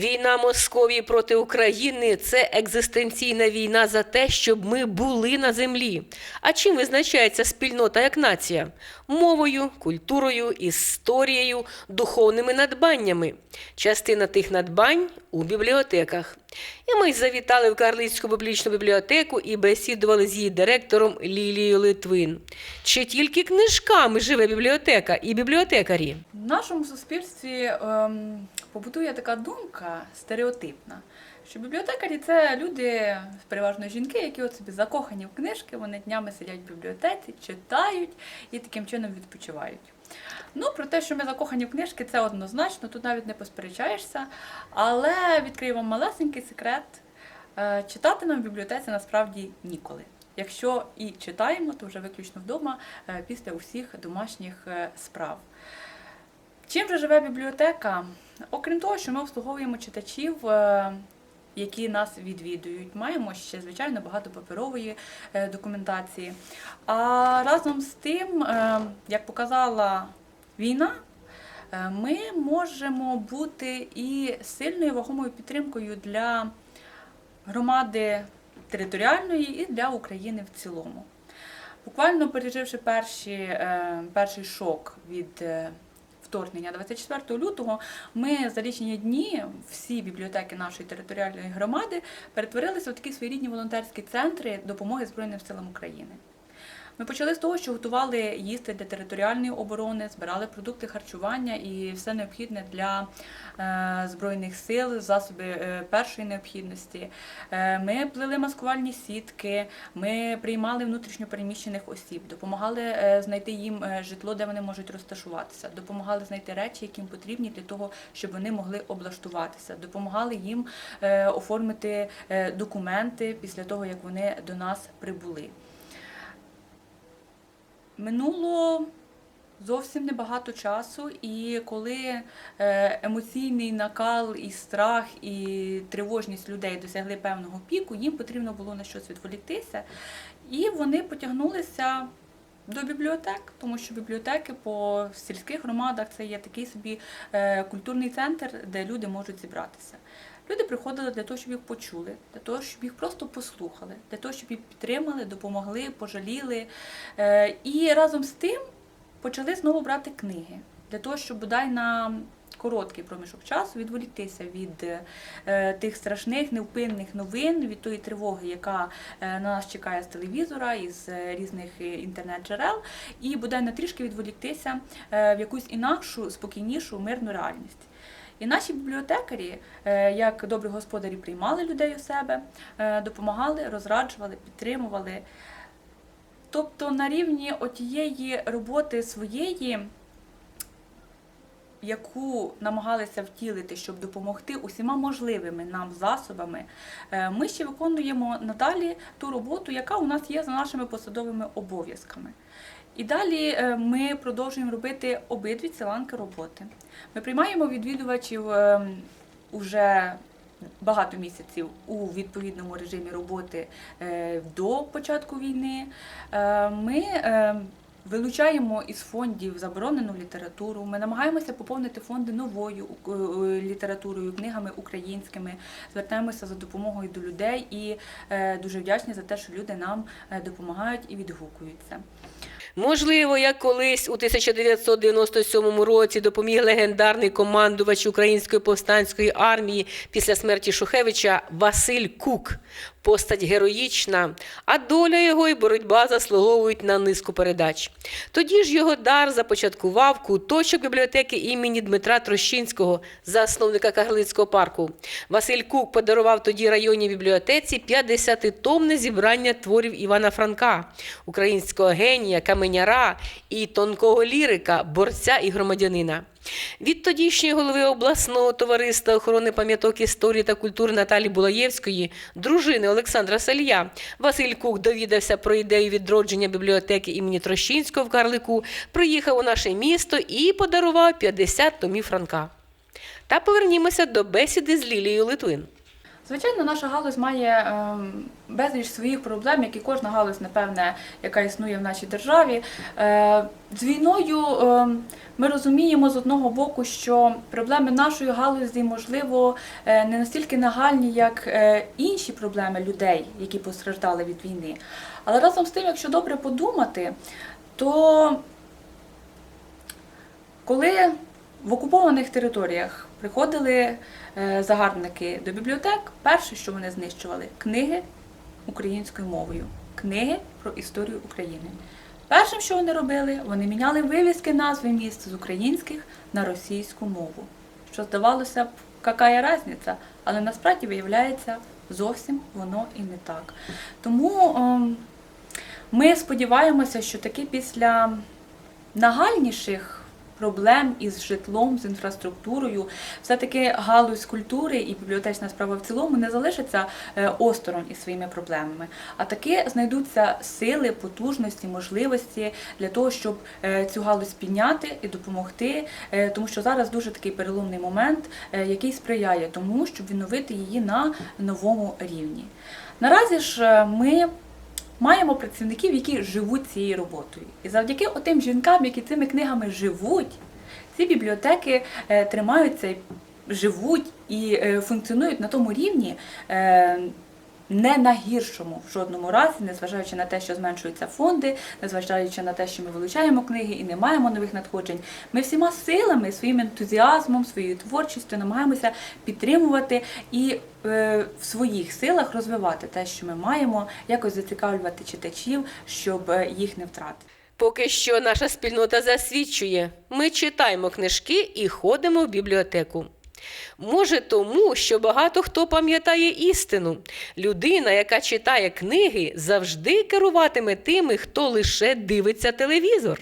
Війна Московії проти України це екзистенційна війна за те, щоб ми були на землі. А чим визначається спільнота як нація? Мовою, культурою, історією, духовними надбаннями. Частина тих надбань у бібліотеках. І ми завітали в Карлицьку публічну бібліотеку і бесідували з її директором Лілією Литвин. Чи тільки книжками живе бібліотека і бібліотекарі? В нашому суспільстві ем, побутує така думка стереотипна, що бібліотекарі це люди, переважно жінки, які от собі закохані в книжки, вони днями сидять в бібліотеці, читають і таким чином відпочивають. Ну, про те, що ми закохані в книжки, це однозначно, тут навіть не посперечаєшся. Але відкрию вам малесенький секрет. Е, Читати нам в бібліотеці насправді ніколи. Якщо і читаємо, то вже виключно вдома е, після усіх домашніх е, справ. Чим же живе бібліотека? Окрім того, що ми обслуговуємо читачів, е, які нас відвідують, маємо ще звичайно багато паперової е, документації. А разом з тим, е, як показала війна, ми можемо бути і сильною вагомою підтримкою для громади територіальної і для України в цілому. Буквально переживши перші, перший шок від вторгнення 24 лютого, ми за лічені дні всі бібліотеки нашої територіальної громади перетворилися в такі своєрідні волонтерські центри допомоги Збройним силам України. Ми почали з того, що готували їсти для територіальної оборони, збирали продукти харчування і все необхідне для е, збройних сил, засоби е, першої необхідності. Е, ми плели маскувальні сітки, ми приймали внутрішньопереміщених осіб, допомагали знайти їм житло, де вони можуть розташуватися, допомагали знайти речі, які їм потрібні для того, щоб вони могли облаштуватися, допомагали їм оформити документи після того, як вони до нас прибули. Минуло зовсім небагато часу, і коли е, емоційний накал, і страх, і тривожність людей досягли певного піку, їм потрібно було на щось відволіктися, і вони потягнулися. До бібліотек, тому що бібліотеки по сільських громадах це є такий собі е, культурний центр, де люди можуть зібратися. Люди приходили для того, щоб їх почули, для того, щоб їх просто послухали, для того, щоб їх підтримали, допомогли, пожаліли. Е, І разом з тим почали знову брати книги для того, щоб бодай на короткий проміжок часу відволіктися від е, тих страшних невпинних новин, від тої тривоги, яка е, на нас чекає з телевізора, із е, різних інтернет-джерел, і бодай на трішки відволіктися в якусь інакшу, спокійнішу, мирну реальність. І наші бібліотекарі, е, як добрі господарі, приймали людей у себе, е, допомагали, розраджували, підтримували. Тобто на рівні отієї роботи своєї, яку намагалися втілити, щоб допомогти усіма можливими нам засобами, е, ми ще виконуємо надалі ту роботу, яка у нас є за нашими посадовими обов'язками. І далі е, ми продовжуємо робити обидві ці ланки роботи. Ми приймаємо відвідувачів е, уже багато місяців у відповідному режимі роботи е, до початку війни. Ми вилучаємо із фондів заборонену літературу. Ми намагаємося поповнити фонди новою літературою, книгами українськими. Звертаємося за допомогою до людей і дуже вдячні за те, що люди нам допомагають і відгукуються. Можливо, як колись у 1997 році допоміг легендарний командувач Української повстанської армії після смерті Шухевича Василь Кук. Постать героїчна, а доля його і боротьба заслуговують на низку передач. Тоді ж його дар започаткував куточок бібліотеки імені Дмитра Трощинського, засновника Кагарлицького парку. Василь Кук подарував тоді районній бібліотеці 50-томне зібрання творів Івана Франка, українського генія, каменяра і тонкого лірика, борця і громадянина. Від тодішньої голови обласного товариства охорони пам'яток історії та культури Наталі Булаєвської, дружини Олександра Салія, Василь Кук довідався про ідею відродження бібліотеки імені Трощинського в Карлику, приїхав у наше місто і подарував 50 томів Франка. Та повернімося до бесіди з Лілією Литвин. Звичайно, наша галузь має ем, безліч своїх проблем, як і кожна галузь, напевне, яка існує в нашій державі. Е, з війною ем, ми розуміємо з одного боку, що проблеми нашої галузі, можливо, е, не настільки нагальні, як е, інші проблеми людей, які постраждали від війни. Але разом з тим, якщо добре подумати, то коли в окупованих територіях приходили е, загарбники до бібліотек, перше, що вони знищували, книги українською мовою, книги про історію України. Першим, що вони робили, вони міняли вивіски назви міст з українських на російську мову. Що здавалося б, яка різниця, але насправді виявляється зовсім воно і не так. Тому ем, ми сподіваємося, що таки після нагальніших проблем із житлом, з інфраструктурою, все-таки галузь культури і бібліотечна справа в цілому не залишиться е, осторонь із своїми проблемами, а таки знайдуться сили, потужності, можливості для того, щоб е, цю галузь підняти і допомогти, е, тому що зараз дуже такий переломний момент, який сприяє тому, щоб відновити її на новому рівні. Наразі ж ми маємо працівників, які живуть цією роботою. І завдяки отим жінкам, які цими книгами живуть, ці бібліотеки е, тримаються, живуть і е, функціонують на тому рівні. Не на гіршому в жодному разі, незважаючи на те, що зменшуються фонди, незважаючи на те, що ми вилучаємо книги і не маємо нових надходжень, ми всіма силами, своїм ентузіазмом, своєю творчістю намагаємося підтримувати і е, в своїх силах розвивати те, що ми маємо, якось зацікавлювати читачів, щоб е, їх не втратити. Поки що наша спільнота засвідчує, ми читаємо книжки і ходимо в бібліотеку. Може, тому, що багато хто пам'ятає істину. Людина, яка читає книги, завжди керуватиме тими, хто лише дивиться телевізор.